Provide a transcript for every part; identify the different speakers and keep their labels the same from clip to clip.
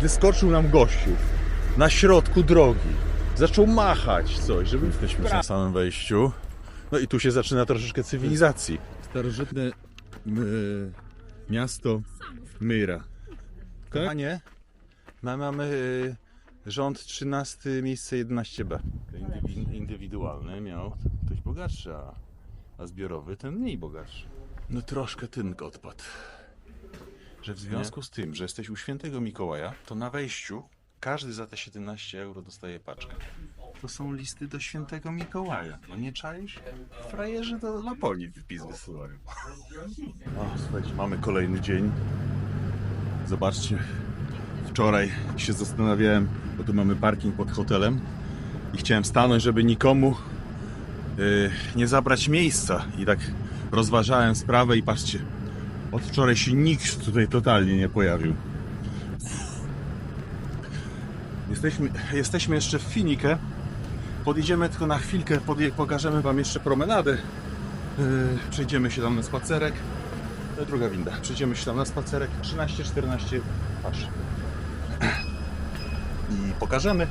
Speaker 1: wyskoczył nam gościu na środku drogi. Zaczął machać coś, żeby... Jesteśmy na samym wejściu. No i tu się zaczyna troszeczkę cywilizacji. Starożytne y, miasto Myra. Kochanie, my mamy y, rząd 13, miejsce 11b. Indywi- indywidualny miał ktoś bogatszy, a, a zbiorowy ten mniej bogatszy. No troszkę tynk odpadł. Że w związku z tym, że jesteś u świętego Mikołaja, to na wejściu każdy za te 17 euro dostaje paczkę. To są listy do świętego Mikołaja. No nie czaisz? Frajerzy do Laponii wpis wysyłają. O, słuchajcie, mamy kolejny dzień. Zobaczcie, wczoraj się zastanawiałem, bo tu mamy parking pod hotelem i chciałem stanąć, żeby nikomu yy, nie zabrać miejsca. I tak rozważałem sprawę i patrzcie, od wczoraj się nikt tutaj totalnie nie pojawił. Jesteśmy, jesteśmy jeszcze w Finike. Podjedziemy tylko na chwilkę, podje, pokażemy Wam jeszcze promenadę. Yy, przejdziemy się tam na spacerek. Druga winda. Przejdziemy się tam na spacerek. 13-14 patrz. I pokażemy.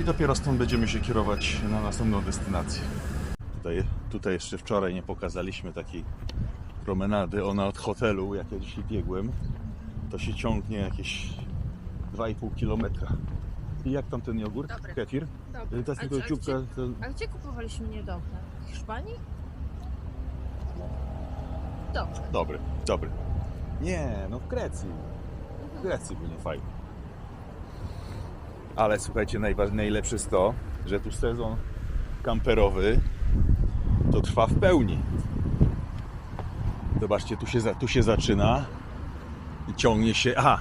Speaker 1: I dopiero stąd będziemy się kierować na następną destynację. Tutaj, tutaj jeszcze wczoraj nie pokazaliśmy takiej promenady. Ona od hotelu, jak ja dzisiaj biegłem, to się ciągnie jakieś 2,5 kilometra. I jak tam ten jogurt?
Speaker 2: Dobry.
Speaker 1: Kefir?
Speaker 2: Dobra.
Speaker 1: Ta
Speaker 2: A,
Speaker 1: tylko
Speaker 2: a, gdzie,
Speaker 1: To...
Speaker 2: a gdzie kupowaliśmy niedawno? W Hiszpanii? Dobrze.
Speaker 1: Dobry, dobry. Nie, no w Grecji. W Grecji był niefajny. Ale słuchajcie, najlepsze jest to, że tu sezon kamperowy to trwa w pełni. Zobaczcie, tu się, tu się zaczyna i ciągnie się. Aha,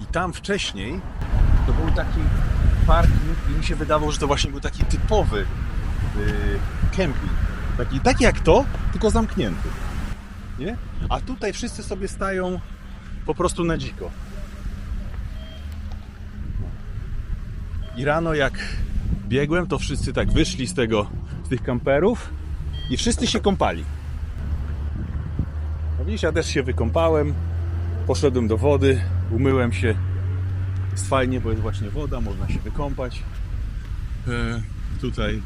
Speaker 1: i tam wcześniej to był taki parking i mi się wydawało, że to właśnie był taki typowy yy, kemping. Taki, taki jak to, tylko zamknięty. Nie? A tutaj wszyscy sobie stają po prostu na dziko. I rano jak biegłem, to wszyscy tak wyszli z tego, z tych kamperów i wszyscy się kąpali. Ja też się wykąpałem, poszedłem do wody, umyłem się. Jest fajnie, bo jest właśnie woda, można się wykąpać. E, tutaj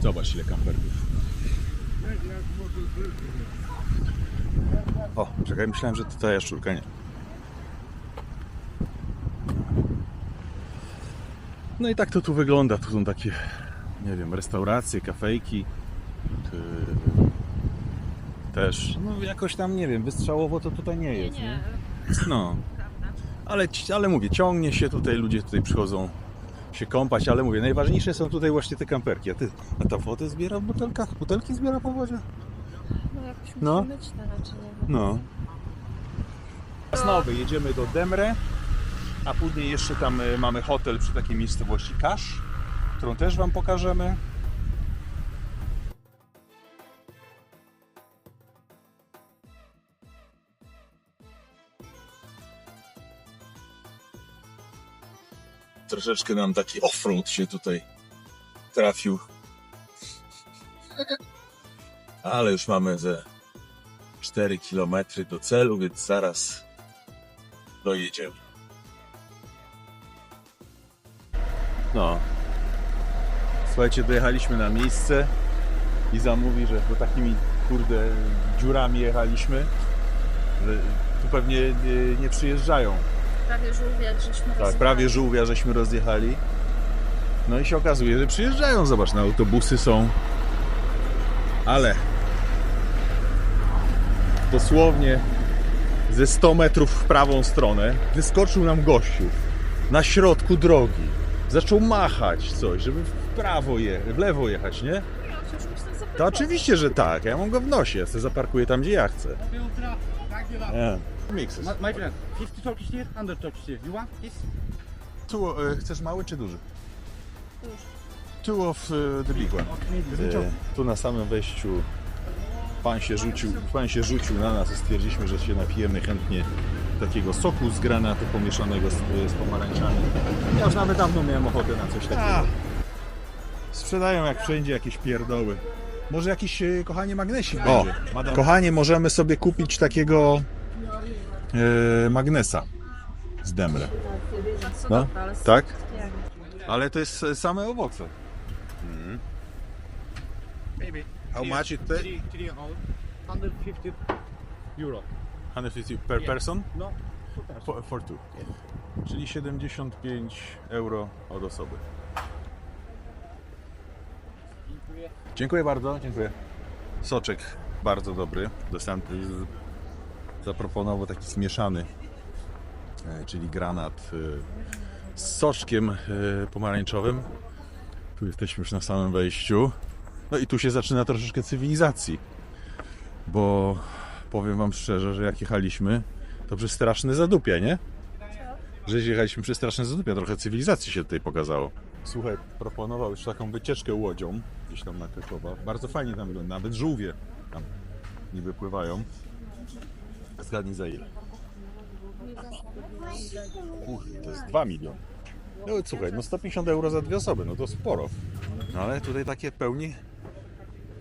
Speaker 1: zobacz ile kamperów. O, czekaj, myślałem, że to ta jaszczurka, nie. No i tak to tu wygląda. Tu są takie, nie wiem, restauracje, kafejki. Też, no jakoś tam, nie wiem, wystrzałowo to tutaj nie jest, nie?
Speaker 2: nie,
Speaker 1: No,
Speaker 2: prawda.
Speaker 1: ale, ale mówię, ciągnie się tutaj, ludzie tutaj przychodzą się kąpać, ale mówię, najważniejsze są tutaj właśnie te kamperki. A, ty, a ta wodę zbiera w butelkach? Butelki zbiera po wodzie?
Speaker 2: No jakoś
Speaker 1: No.
Speaker 2: musimy mieć te raczej, nie wiem.
Speaker 1: No. Znowu jedziemy do Demre, a później jeszcze tam y, mamy hotel przy takiej miejscowości Kasz, którą też Wam pokażemy. Troszeczkę nam taki offroad się tutaj trafił. Ale już mamy ze 4 km do celu, więc zaraz dojedziemy. No. Słuchajcie, dojechaliśmy na miejsce i zamówi, że po takimi kurde dziurami jechaliśmy, że tu pewnie nie, nie przyjeżdżają.
Speaker 2: Prawie żółwia, żeśmy
Speaker 1: Tak,
Speaker 2: rozjechali.
Speaker 1: prawie żółwia żeśmy rozjechali. No i się okazuje, że przyjeżdżają, zobacz, na autobusy są. Ale dosłownie ze 100 metrów w prawą stronę wyskoczył nam gościu na środku drogi. Zaczął machać coś, żeby w prawo je, w lewo jechać, nie?
Speaker 2: No.
Speaker 1: To oczywiście, że tak. Ja mam go w nosie. Ja sobie zaparkuję tam, gdzie ja chcę. Nie. Mixes.
Speaker 3: My, my friend, 50 Turkish lira, 100 Turkish lira. You want this?
Speaker 1: Tu, e, chcesz mały czy duży? Two of e, the big one. E, tu na samym wejściu pan się rzucił, pan się rzucił na nas i stwierdziliśmy, że się napijemy chętnie takiego soku z granatu pomieszanego z, z pomarańczami. Ja już nawet dawno miałem ochotę na coś takiego. Sprzedają jak wszędzie jakieś pierdoły. Może jakiś, e, kochanie, magnesik
Speaker 4: O,
Speaker 1: będzie. Kochanie, możemy sobie kupić takiego e, magnesa. z Demre. No, tak? Ale to jest same owoce.
Speaker 3: Maybe.
Speaker 1: How much it
Speaker 3: all. 150 euro.
Speaker 1: 150 per
Speaker 3: Yeah.
Speaker 1: person?
Speaker 3: No.
Speaker 1: For, for two. Czyli 75 euro od osoby.
Speaker 3: Dziękuję.
Speaker 1: Bardzo, dziękuję. Soczek bardzo dobry. Dostałem zaproponował taki zmieszany, e, czyli granat e, z soczkiem e, pomarańczowym. Tu jesteśmy już na samym wejściu. No i tu się zaczyna troszeczkę cywilizacji. Bo powiem wam szczerze, że jak jechaliśmy, to przez straszne zadupia, nie? Że jechaliśmy przez straszne zadupia, trochę cywilizacji się tutaj pokazało. Słuchaj, proponował już taką wycieczkę łodzią gdzieś tam na Krakowa. Bardzo fajnie tam wygląda, nawet żółwie tam niby pływają. Zgadnij za ile? Kurde, to jest 2 miliony. No słuchaj, no 150 euro za dwie osoby, no to sporo. No ale tutaj takie pełni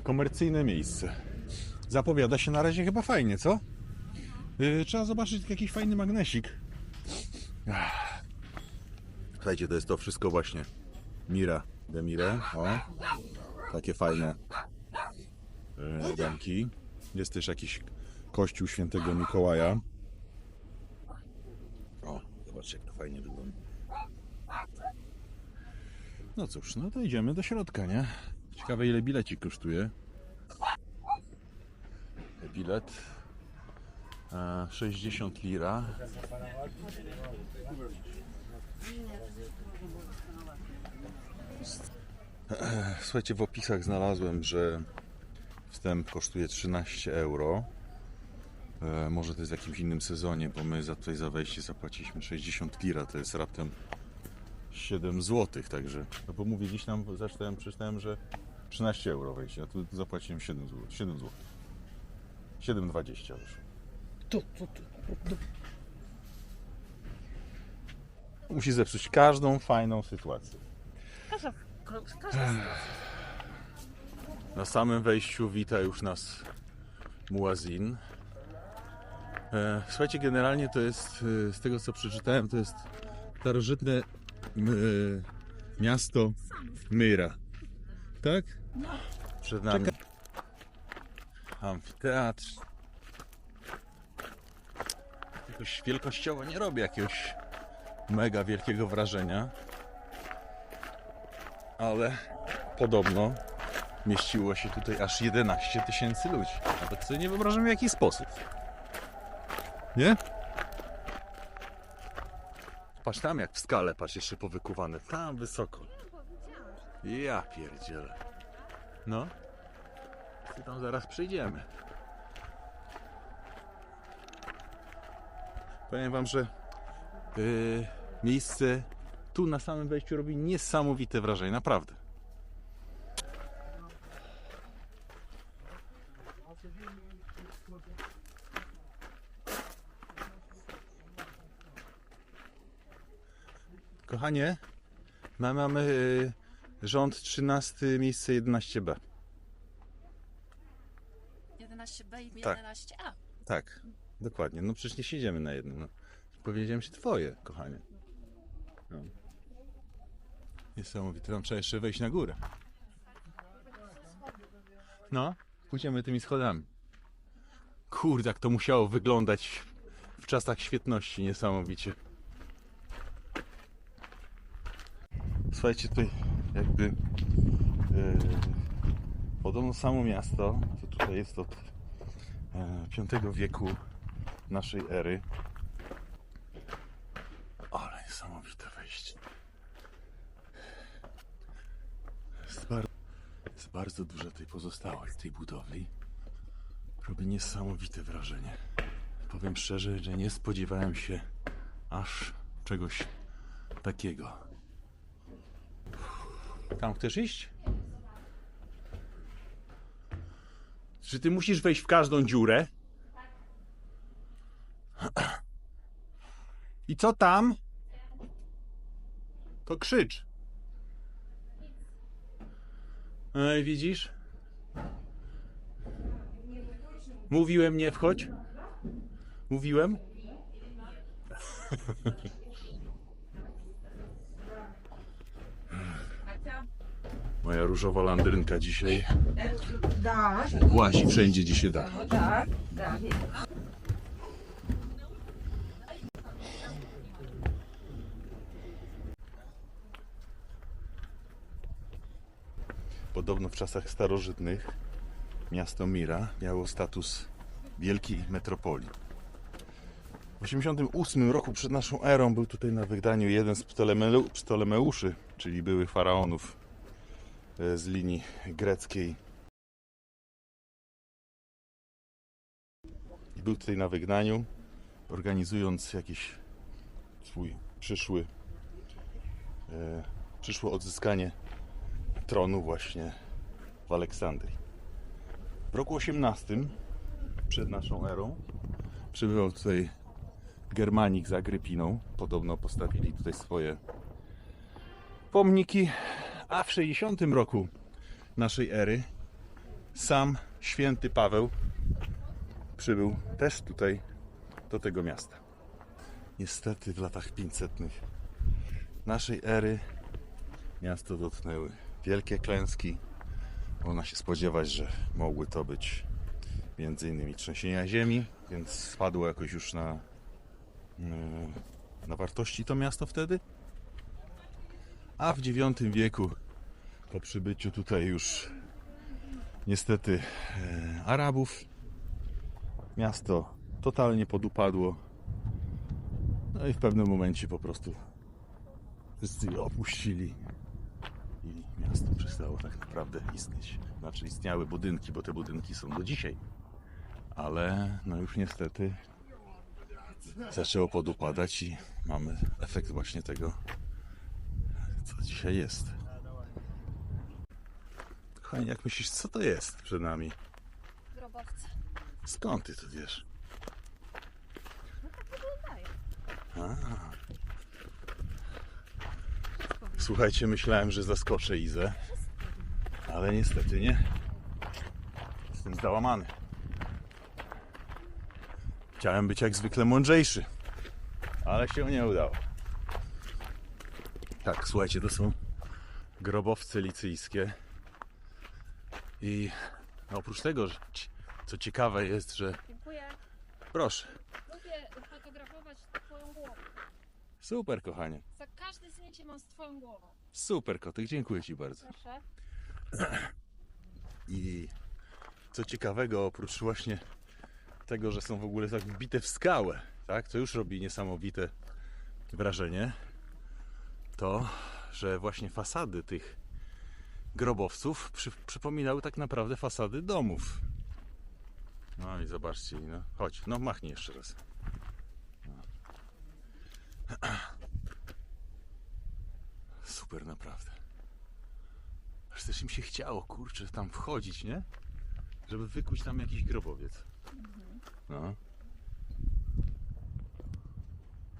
Speaker 1: komercyjne miejsce. Zapowiada się na razie chyba fajnie, co? Yy, trzeba zobaczyć jakiś fajny magnesik. Słuchajcie, to jest to wszystko właśnie. Mira de Mire, o. Takie fajne e, domki. Jest też jakiś kościół świętego Mikołaja. O, zobaczcie jak to fajnie wygląda. No cóż, no to idziemy do środka, nie? Ciekawe ile bilecik kosztuje. Bilet e, 60 lira. Słuchajcie, w opisach znalazłem, że wstęp kosztuje 13 euro. E, może to jest w jakimś innym sezonie, bo my za tutaj za wejście zapłaciliśmy 60 lira, to jest raptem 7 zł, także. No bo mówię, gdzieś tam zaczytałem, przeczytałem, że 13 euro wejście, a tu zapłaciłem 7 zł. 7 zł. 7,20 już.
Speaker 3: Tu, tu, tu.
Speaker 1: Musi zepsuć każdą fajną sytuację.
Speaker 2: Każda, każda
Speaker 1: Na samym wejściu wita już nas Muazin. E, Słuchajcie, generalnie to jest, e, z tego co przeczytałem, to jest starożytne e, miasto Myra. Tak? Przed nami amfiteatr. Jakoś wielkościowo nie robi jakiegoś mega wielkiego wrażenia. Ale podobno mieściło się tutaj aż 11 tysięcy ludzi. Nawet sobie nie wyobrażam w jaki sposób. Nie? Patrz tam jak w skale, patrz jeszcze powykuwane. Tam wysoko. Ja pierdzielę. No. I tam zaraz przyjdziemy. Powiem wam, że yy, miejsce tu na samym wejściu robi niesamowite wrażenie, naprawdę. Kochanie, my mamy y, rząd 13, miejsce 11B.
Speaker 2: 11B i
Speaker 1: Tak.
Speaker 2: 11A.
Speaker 1: Tak, dokładnie. No przecież nie siedziemy na jednym. No. Powiedziałem ci twoje, kochanie. No. Niesamowite. Tam trzeba jeszcze wejść na górę. No, pójdziemy tymi schodami. Kurde, jak to musiało wyglądać w czasach świetności, niesamowicie. Słuchajcie, tutaj jakby yy, podobno samo miasto, to tutaj jest od V wieku naszej ery. Ale niesamowite wejście. Jest, bar- jest bardzo dużo tej pozostałej tej budowli. Robi niesamowite wrażenie. Powiem szczerze, że nie spodziewałem się aż czegoś takiego. Tam chcesz iść? Czy ty musisz wejść w każdą dziurę? I co tam? To krzycz. Ej, widzisz? Mówiłem nie wchodź. Mówiłem? Moja różowa landrynka dzisiaj
Speaker 4: Da,
Speaker 1: łazi wszędzie, gdzie się da.
Speaker 4: tak, tak.
Speaker 1: Podobno w czasach starożytnych miasto Mira miało status wielkiej metropolii. W 88 roku przed naszą erą był tutaj na wydaniu jeden z Ptolemeu- Ptolemeuszy, czyli byłych faraonów z linii greckiej. I był tutaj na wygnaniu, organizując jakiś swój przyszły, e, przyszłe odzyskanie tronu właśnie w Aleksandrii. W roku 18 przed naszą erą przybywał tutaj Germanik z Agrypiną. Podobno postawili tutaj swoje pomniki, a w 60 roku naszej ery sam święty Paweł przybył też tutaj do tego miasta. Niestety w latach 500 naszej ery miasto dotknęły wielkie klęski. Można się spodziewać, że mogły to być między innymi trzęsienia ziemi, więc spadło jakoś już na, yy, na wartości to miasto wtedy. A w IX wieku, po przybyciu tutaj już niestety yy, Arabów, miasto totalnie podupadło. No i w pewnym momencie po prostu wszyscy je opuścili i miasto przestało tak naprawdę istnieć. Znaczy istniały budynki, bo te budynki są do dzisiaj. Ale no już niestety zaczęło podupadać i mamy efekt właśnie tego, co dzisiaj jest. Kochanie, jak myślisz, co to jest przed nami?
Speaker 2: Grobowce.
Speaker 1: Skąd ty to wiesz?
Speaker 2: Wyglądają.
Speaker 1: A. Słuchajcie, myślałem, że zaskoczę Izę, ale niestety nie. Jestem załamany. Chciałem być jak zwykle mądrzejszy, ale się nie udało. Tak, słuchajcie, to są grobowce licyjskie. I oprócz tego, że co ciekawe jest, że
Speaker 2: Dziękuję.
Speaker 1: proszę,
Speaker 2: Lubię fotografować twoją głowę.
Speaker 1: super kochanie,
Speaker 2: Za każde zdjęcie mam z twoją głową.
Speaker 1: super kotek, dziękuję Ci bardzo.
Speaker 2: Proszę.
Speaker 1: I co ciekawego, oprócz właśnie tego, że są w ogóle tak wbite w skałę, tak, co już robi niesamowite wrażenie, to, że właśnie fasady tych grobowców przy, przypominały tak naprawdę fasady domów. No i zobaczcie, no chodź, no machnij jeszcze raz. No. Super naprawdę. Aż też im się chciało, kurczę, tam wchodzić, nie? Żeby wykuć tam jakiś grobowiec. No.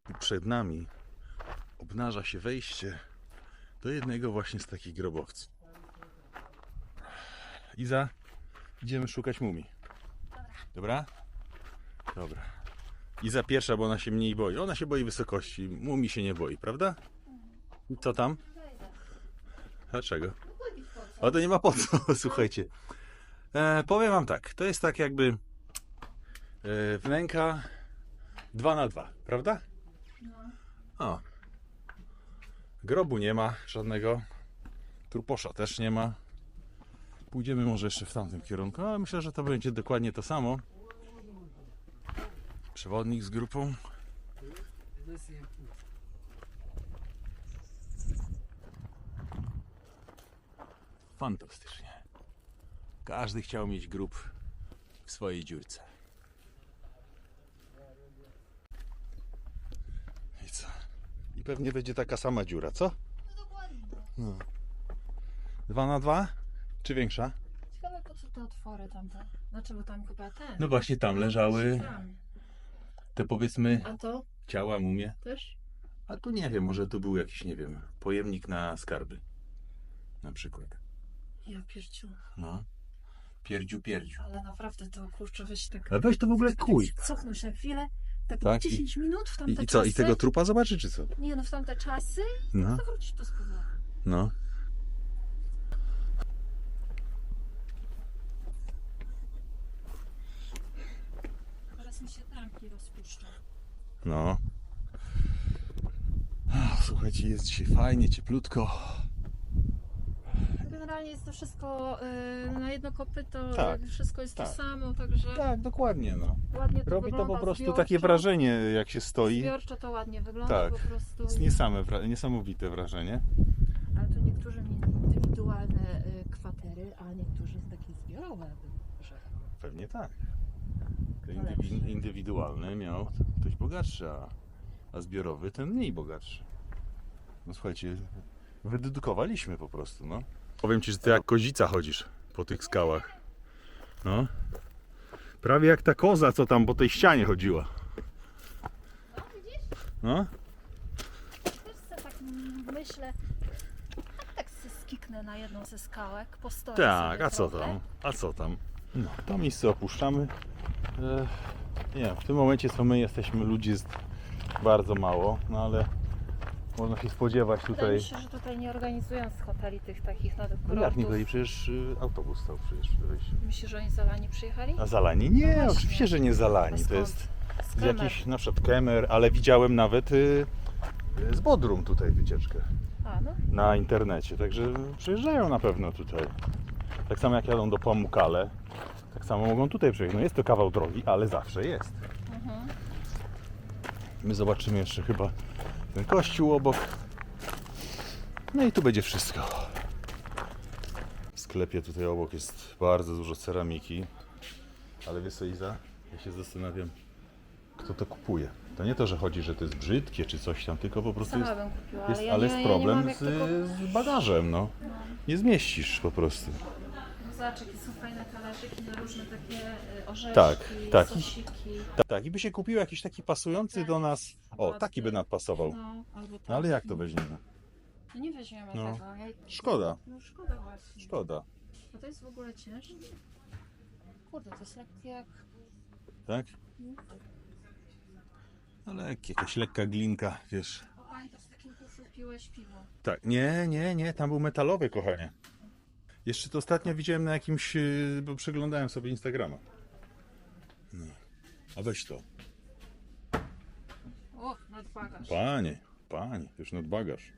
Speaker 1: I przed nami obnaża się wejście do jednego właśnie z takich grobowców. Iza, idziemy szukać mumii. Dobra? Dobra. Iza pierwsza, bo ona się mniej boi. Ona się boi wysokości. Mumii się nie boi, prawda? I co tam? Dlaczego? Ale to nie ma po co, słuchajcie. E, powiem wam tak, to jest tak jakby e, wnęka 2 na 2 prawda? O. Grobu nie ma żadnego. Truposza też nie ma. Pójdziemy może jeszcze w tamtym kierunku, ale myślę, że to będzie dokładnie to samo. Przewodnik z grupą. Fantastycznie. Każdy chciał mieć grób w swojej dziurce. I co? I pewnie będzie taka sama dziura, co?
Speaker 2: No dokładnie.
Speaker 1: No. Dwa na dwa? Czy większa?
Speaker 2: Ciekawe po co te otwory tamte. Znaczy, bo tam chyba ten.
Speaker 1: No właśnie tam leżały
Speaker 2: Tam.
Speaker 1: te powiedzmy
Speaker 2: A to
Speaker 1: ciała, mumie.
Speaker 2: też?
Speaker 1: A tu nie wiem, może tu był jakiś, nie wiem, pojemnik na skarby. Na przykład.
Speaker 2: Ja pierdziu.
Speaker 1: No. Pierdziu, pierdziu.
Speaker 2: Ale naprawdę to kurczę weź tak.
Speaker 1: Ale weź to w ogóle kuj.
Speaker 2: Cofnął się na chwilę, Tak,
Speaker 1: Tak?
Speaker 2: 10 minut w
Speaker 1: I,
Speaker 2: tamte
Speaker 1: I co,
Speaker 2: czasy.
Speaker 1: i tego trupa zobaczy, czy co?
Speaker 2: Nie no, w tamte czasy
Speaker 1: No,
Speaker 2: to wrócić spływu.
Speaker 1: no.
Speaker 2: Teraz mi się tamki rozpuszczą.
Speaker 1: No. Słuchajcie, jest dzisiaj fajnie, cieplutko.
Speaker 2: Generalnie jest to wszystko y, na jedno kopyto,
Speaker 1: Tak,
Speaker 2: wszystko jest
Speaker 1: tak.
Speaker 2: to samo, także
Speaker 1: Tak, dokładnie, no.
Speaker 2: ładnie to
Speaker 1: Robi to
Speaker 2: wygląda
Speaker 1: po prostu
Speaker 2: zbiorczo.
Speaker 1: takie wrażenie, jak się stoi.
Speaker 2: Zbiorczo to ładnie wygląda
Speaker 1: Tak.
Speaker 2: po prostu.
Speaker 1: Jest niesame, wra- niesamowite wrażenie.
Speaker 2: Ale to niektórzy mieli indywidualne y, kwatery, a niektórzy takie zbiorowe. Że...
Speaker 1: Pewnie tak. To indywi- indywidualny miał ktoś bogatszy, a, a zbiorowy ten mniej bogatszy. No słuchajcie, wydedukowaliśmy po prostu, no. Powiem ci, że ty jak kozica chodzisz po tych skałach. No. Prawie jak ta koza, co tam po tej ścianie chodziła. No?
Speaker 2: Też se tak myślę, a tak se skiknę na jedną ze skałek, postoję
Speaker 1: Tak,
Speaker 2: sobie
Speaker 1: a co
Speaker 2: trochę.
Speaker 1: tam? A co tam? No, to miejsce opuszczamy. E, nie, w tym momencie co my jesteśmy, ludzi jest bardzo mało, no ale można się spodziewać
Speaker 2: Wydaje
Speaker 1: tutaj.
Speaker 2: mi się, że tutaj nie organizują z hoteli tych takich na
Speaker 1: No
Speaker 2: kurortów.
Speaker 1: jak nie byli? Przecież y, autobus stał przecież wejściu.
Speaker 2: Myślisz, że oni zalani przyjechali?
Speaker 1: A zalani? Nie,
Speaker 2: No właśnie.
Speaker 1: oczywiście, że nie
Speaker 2: A
Speaker 1: zalani. To
Speaker 2: skąd?
Speaker 1: jest
Speaker 2: Z
Speaker 1: z
Speaker 2: Kemer.
Speaker 1: jakiś na przykład Kemer, ale widziałem nawet y, y, z Bodrum tutaj wycieczkę
Speaker 2: A, no.
Speaker 1: na internecie, także przyjeżdżają na pewno tutaj. Tak samo jak jadą do Pamukale, tak samo mogą tutaj przyjechać. No jest to kawał drogi, ale zawsze jest.
Speaker 2: Mhm.
Speaker 1: My zobaczymy jeszcze chyba ten kościół obok. No i tu będzie wszystko. W sklepie tutaj obok jest bardzo dużo ceramiki. Ale wiesz co Iza? Ja się zastanawiam, kto to kupuje. To nie to, że chodzi, że to jest brzydkie czy coś tam, tylko po prostu jest,
Speaker 2: bym kupiła,
Speaker 1: jest
Speaker 2: ale ja
Speaker 1: ale
Speaker 2: nie,
Speaker 1: jest
Speaker 2: ja nie
Speaker 1: problem
Speaker 2: mam jak
Speaker 1: z,
Speaker 2: tego...
Speaker 1: z bagażem, no. Nie zmieścisz po prostu.
Speaker 2: Zobacz, jakie są fajne talerzyki na różne takie y, orzeszki,
Speaker 1: Tak, tak.
Speaker 2: sosiki.
Speaker 1: Tak, tak, i by się kupił jakiś taki pasujący do nas. O, taki by nadpasował.
Speaker 2: No, albo tak.
Speaker 1: No ale jak to weźmiemy?
Speaker 2: No nie weźmiemy
Speaker 1: No.
Speaker 2: tego. Ja...
Speaker 1: Szkoda.
Speaker 2: No szkoda właśnie.
Speaker 1: Szkoda,
Speaker 2: A to jest w ogóle ciężkie? Kurde, to jest lekkie jak...
Speaker 1: tak? Ale jakaś lekka glinka, wiesz.
Speaker 2: O, pamiętasz, z takim kufru piłeś piwo.
Speaker 1: Tak, nie, nie, nie, tam był metalowy, kochanie. Jeszcze to ostatnio widziałem na jakimś, yy, bo przeglądałem sobie Instagrama. No. A weź to.
Speaker 2: O, nadbagaż.
Speaker 1: Panie, panie, już nadbagaż.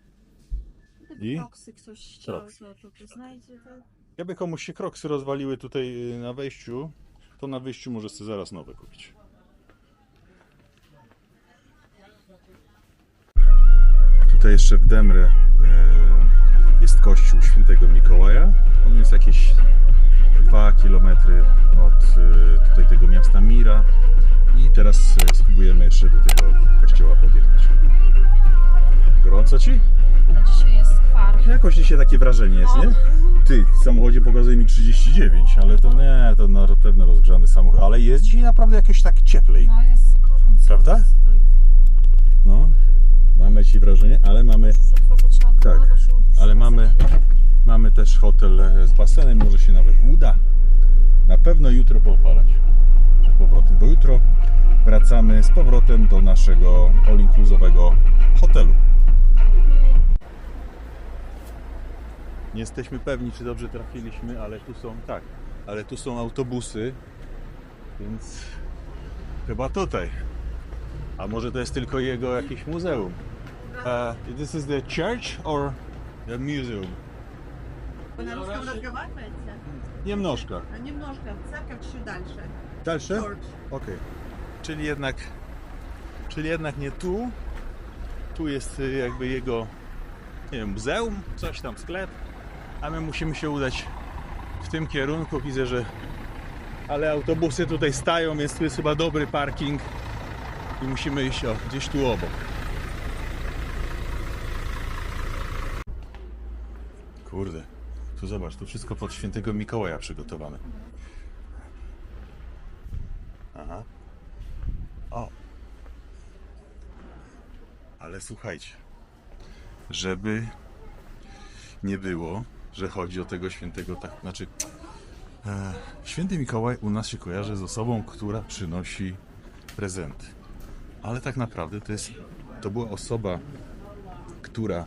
Speaker 2: Gdyby
Speaker 1: I?
Speaker 2: kroksy ktoś chciał,
Speaker 1: Kroksy.
Speaker 2: to, znajdzie to...
Speaker 1: Jakby komuś się kroksy rozwaliły tutaj yy, na wejściu, to na wyjściu może sobie zaraz nowe kupić. Tutaj jeszcze w Demre e, jest kościół świętego Mikołaja. On jest jakieś 2 km od e, tutaj tego miasta Mira. I teraz e, spróbujemy jeszcze do tego kościoła podjechać. Gorąco ci?
Speaker 2: Na dzisiaj jest kwar.
Speaker 1: Jakoś dzisiaj takie wrażenie jest, nie? Ty, w samochodzie pokazuje mi 39, ale to nie, to na pewno rozgrzany samochód. Ale jest dzisiaj naprawdę jakoś tak cieplej.
Speaker 2: No jest gorąco.
Speaker 1: Prawda?
Speaker 2: jest, Tak.
Speaker 1: No, mamy ci wrażenie, ale mamy, Tak, ale mamy- mamy też hotel e, z basenem, może się nawet uda. Na pewno jutro poopalać przed powrotem, bo jutro wracamy z powrotem do naszego all-inclusowego hotelu. Nie jesteśmy pewni, czy dobrze trafiliśmy, ale tu są, tak, ale tu są autobusy, więc chyba tutaj. A może to jest tylko jego jakieś muzeum? Uh, this is the church or the museum?
Speaker 4: Вы на русском разговариваете?
Speaker 1: Немножко.
Speaker 4: А Немножко. Церковь чуть дальше.
Speaker 1: Дальше?
Speaker 4: Church.
Speaker 1: Okej. Czyli jednak, czyli jednak nie tu. Tu jest y, jakby jego, nie wiem, muzeum, coś tam, sklep. A my musimy się udać w tym kierunku. Widzę, że ale autobusy tutaj stają, więc tu jest chyba dobry parking i musimy iść o, gdzieś tu obok. Kurde, tu zobacz, tu wszystko pod świętego Mikołaja przygotowane. Aha. O. Ale słuchajcie, żeby nie było, że chodzi o tego świętego, tak, znaczy e, święty Mikołaj u nas się kojarzy z osobą, która przynosi prezenty. ale tak naprawdę to jest, to była osoba, która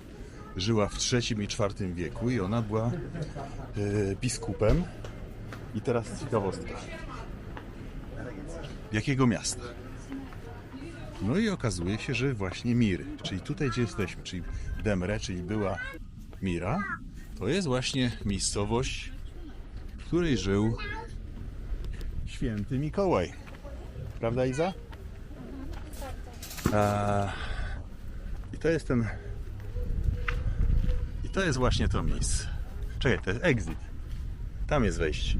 Speaker 1: żyła w III i IV wieku i ona była e, biskupem. I teraz ciekawostka. Jakiego miasta? No i okazuje się, że właśnie Miry, czyli tutaj gdzie jesteśmy, czyli Demre, czyli była Mira, to jest właśnie miejscowość, w której żył święty Mikołaj. Prawda Iza? A, I to jest ten... To jest właśnie to miejsce. Czekaj, to jest exit. Tam jest wejście.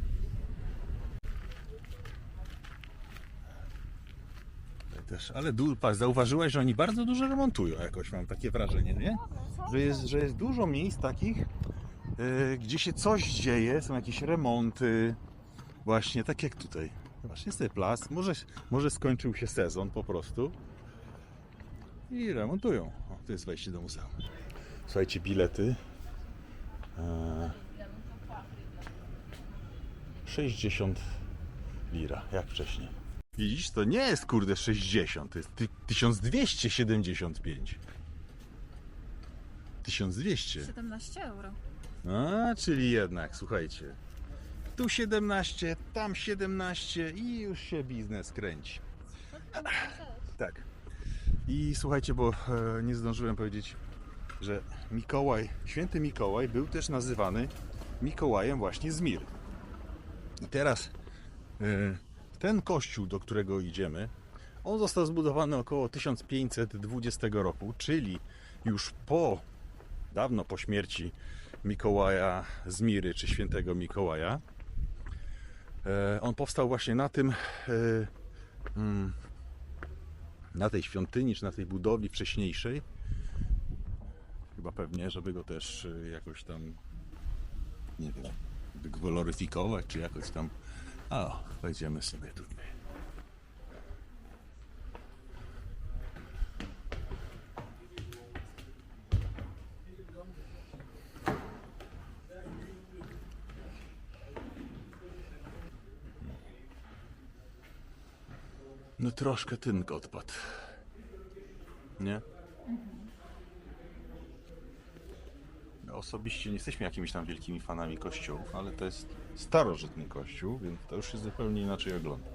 Speaker 1: Też, ale du, patrz, zauważyłaś, że oni bardzo dużo remontują jakoś, mam takie wrażenie, nie? Że jest, że jest dużo miejsc takich, yy, gdzie się coś dzieje, są jakieś remonty, właśnie tak jak tutaj. Zobacz, jest tutaj plac, może, może skończył się sezon po prostu i remontują. O, to jest wejście do muzeum. Słuchajcie, bilety. Eee, 60 lira, jak wcześniej. Widzisz, to nie jest kurde 60, to jest ty- 1275. 1200.
Speaker 2: 17 euro.
Speaker 1: A, czyli jednak, słuchajcie. Tu 17, tam 17 i już się biznes kręci. Tak. I słuchajcie, bo e, nie zdążyłem powiedzieć, że Mikołaj, święty Mikołaj był też nazywany Mikołajem właśnie z Mir. I teraz e, ten kościół, do którego idziemy, on został zbudowany około 1520 roku, czyli już po, dawno po śmierci Mikołaja z Miry, czy świętego Mikołaja. E, On powstał właśnie na tym, e, mm, na tej świątyni, czy na tej budowli wcześniejszej. Chyba pewnie, żeby go też e, jakoś tam, nie wiem, gloryfikować, czy jakoś tam. A, wejdziemy sobie tutaj. No troszkę tynk odpadł. Nie? No, Osobiście nie jesteśmy jakimiś tam wielkimi fanami kościołów, ale to jest starożytny kościół, więc to już się zupełnie inaczej ogląda.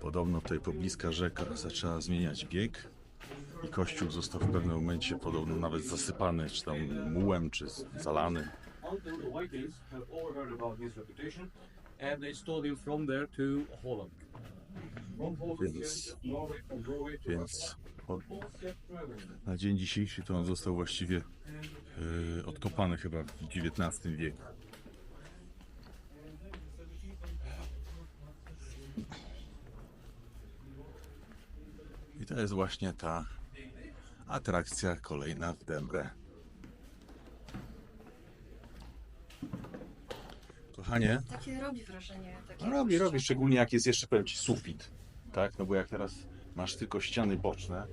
Speaker 1: Podobno tutaj pobliska rzeka zaczęła zmieniać bieg i kościół został w pewnym momencie podobno nawet zasypany, czy tam mułem, czy zalany.
Speaker 3: And they stole him from there to Holland.
Speaker 1: Więc- Więc od, na dzień dzisiejszy to on został właściwie yy, odkopany chyba w XIX wieku. I to jest właśnie ta atrakcja kolejna w Dębrę. Kochanie,
Speaker 2: Takie robi wrażenie. Takie
Speaker 1: no robi, robi, szczególnie jak jest jeszcze, powiem Ci, sufit, tak? No bo jak teraz masz tylko ściany boczne,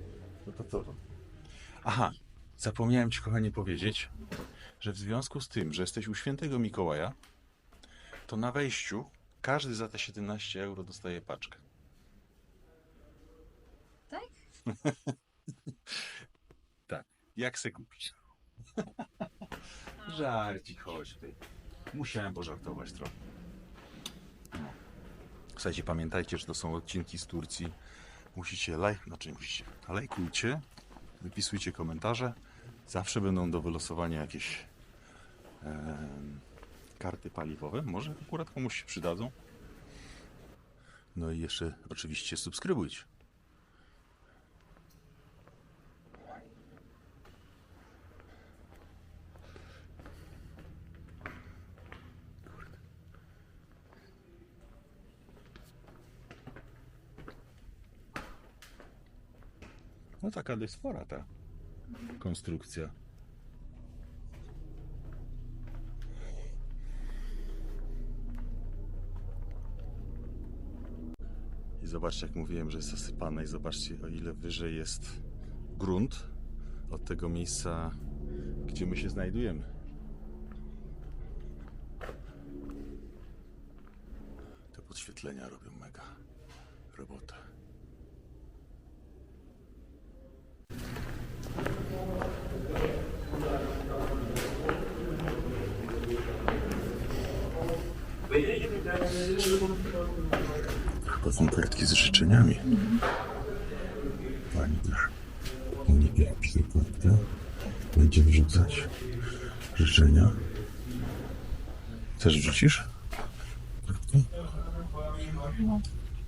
Speaker 1: no to co? to? Aha, zapomniałem Ci, kochanie, powiedzieć, że w związku z tym, że jesteś u świętego Mikołaja, to na wejściu każdy za te 17 euro dostaje paczkę.
Speaker 2: Tak?
Speaker 1: Tak, jak se kupić. Żarci, chodź tutaj. Musiałem pożartować trochę. Słuchajcie, pamiętajcie, że to są odcinki z Turcji. Musicie laj... znaczy musicie. Lajkujcie, wypisujcie komentarze. Zawsze będą do wylosowania jakieś em, karty paliwowe. Może akurat komuś się przydadzą. No i jeszcze oczywiście subskrybujcie. taka dość spora ta konstrukcja. I zobaczcie, jak mówiłem, że jest zasypana i zobaczcie, o ile wyżej jest grunt od tego miejsca, gdzie my się znajdujemy. Te podświetlenia robią mega robotę. To są kartki z życzeniami. Pani też. Napisze kartkę. Będzie wrzucać życzenia. Też wrzucisz? Kartkę?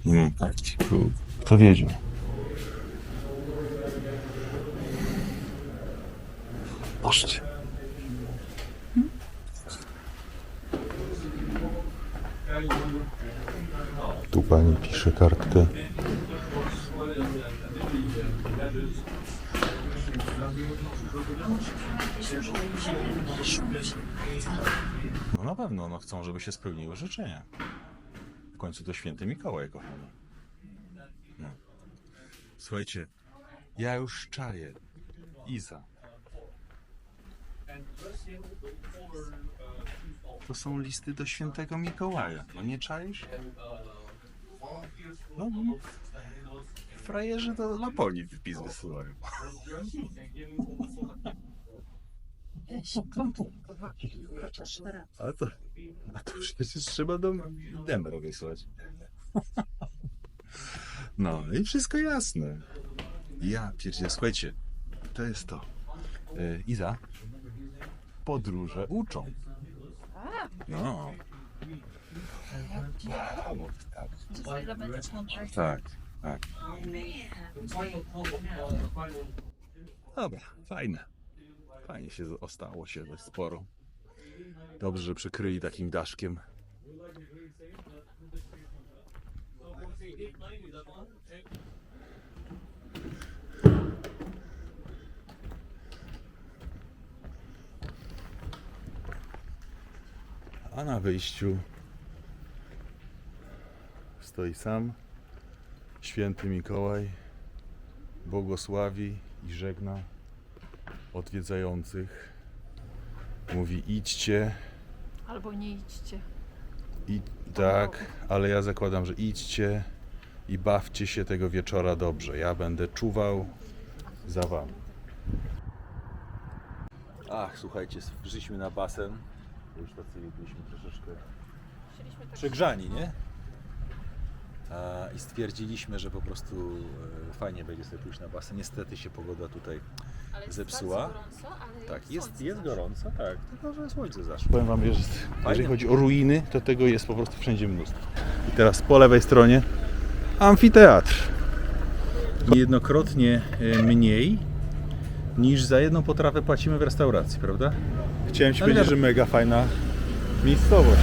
Speaker 1: Nie mam kartki. Kto wiedział? Patrzcie. Tu pisze kartkę. No na pewno, no chcą, żeby się spełniły życzenia. W końcu to święty Mikołaj, kochany. No. Słuchajcie, ja już czaję. Iza. To są listy do świętego Mikołaja. No nie czaisz? No, no. Frajerzy do Laponii wypis wysyłają. A to, a to przecież trzeba do Dembro wysłać. No i wszystko jasne. Ja pierdzielę, słuchajcie, to jest to. E, Iza, podróże uczą. No. Tak, tak. Dobra, fajne. Fajnie się ostało się dość sporo. Dobrze, że przykryli takim daszkiem. A na wyjściu stoi sam święty Mikołaj, błogosławi i żegna odwiedzających. Mówi idźcie,
Speaker 2: Albo nie idźcie.
Speaker 1: i tak, ale ja zakładam, że idźcie i bawcie się tego wieczora dobrze. Ja będę czuwał za wami. Ach, słuchajcie, wyszliśmy na basen. Już tacy byliśmy troszeczkę
Speaker 2: tak
Speaker 1: przegrzani, nie? I stwierdziliśmy, że po prostu e, fajnie będzie sobie pójść na basen. Niestety się pogoda tutaj
Speaker 2: ale jest
Speaker 1: zepsuła.
Speaker 2: bardzo gorąco, ale
Speaker 1: Tak, jest, jest gorąco, tak, tylko że słońce zaszło. Powiem wam, że jest, jeżeli chodzi o ruiny, to tego jest po prostu wszędzie mnóstwo. I teraz po lewej stronie amfiteatr. Niejednokrotnie e, mniej niż za jedną potrawę płacimy w restauracji, prawda? Chciałem ci
Speaker 5: Ale
Speaker 1: powiedzieć, że mega fajna miejscowość.